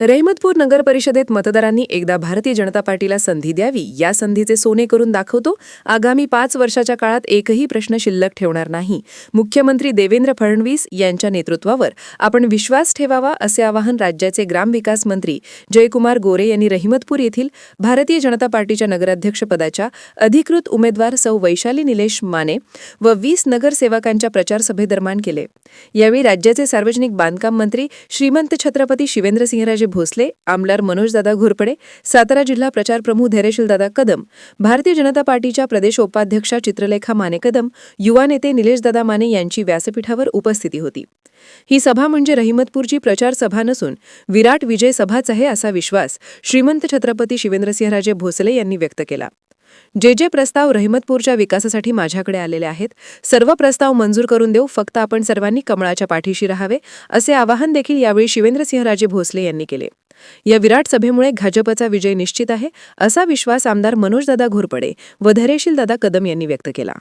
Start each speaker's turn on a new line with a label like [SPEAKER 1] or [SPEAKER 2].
[SPEAKER 1] रहिमतपूर नगर परिषदेत मतदारांनी एकदा भारतीय जनता पार्टीला संधी द्यावी या संधीचे सोने करून दाखवतो. आगामी पाच वर्षाच्या काळात एकही प्रश्न शिल्लक ठेवणार नाही. मुख्यमंत्री देवेंद्र फडणवीस यांच्या नेतृत्वावर आपण विश्वास ठेवावा असे आवाहन राज्याचे ग्रामविकास मंत्री जयकुमार गोरे यांनी रहिमतपूर येथील भारतीय जनता पार्टीच्या नगराध्यक्षपदाच्या अधिकृत उमेदवार सौ वैशाली निलेश माने व वीस नगरसेवकांच्या प्रचारसभेदरम्यान केले. यावेळी राज्याचे सार्वजनिक बांधकाम मंत्री श्रीमंत छत्रपती शिवेंद्रसिंहराजे भोसले आमदार मनोजदादा घोरपडे सातारा जिल्हा प्रचार प्रमुख धैर्यशीलदादा कदम भारतीय जनता पार्टीच्या प्रदेश उपाध्यक्षा चित्रलेखा माने कदम युवा नेते निलेशदादा माने यांची व्यासपीठावर उपस्थिती होती. ही सभा म्हणजे रहिमतपूरची प्रचार सभा नसून विराट विजय सभाच आहे असा विश्वास श्रीमंत छत्रपती शिवेंद्रसिंहराजे भोसले यांनी व्यक्त केला. जे जे प्रस्ताव रहिमतपूरच्या विकासासाठी माझ्याकडे आलेले आहेत सर्व प्रस्ताव मंजूर करून देऊ फक्त आपण सर्वांनी कमळाच्या पाठीशी राहावे असे आवाहन देखील यावेळी शिवेंद्रसिंहराजे भोसले यांनी केले. या विराट सभेमुळे भाजपचा विजय निश्चित आहे असा विश्वास आमदार मनोजदादा घोरपडे व धैर्यशील दादा कदम यांनी व्यक्त केला.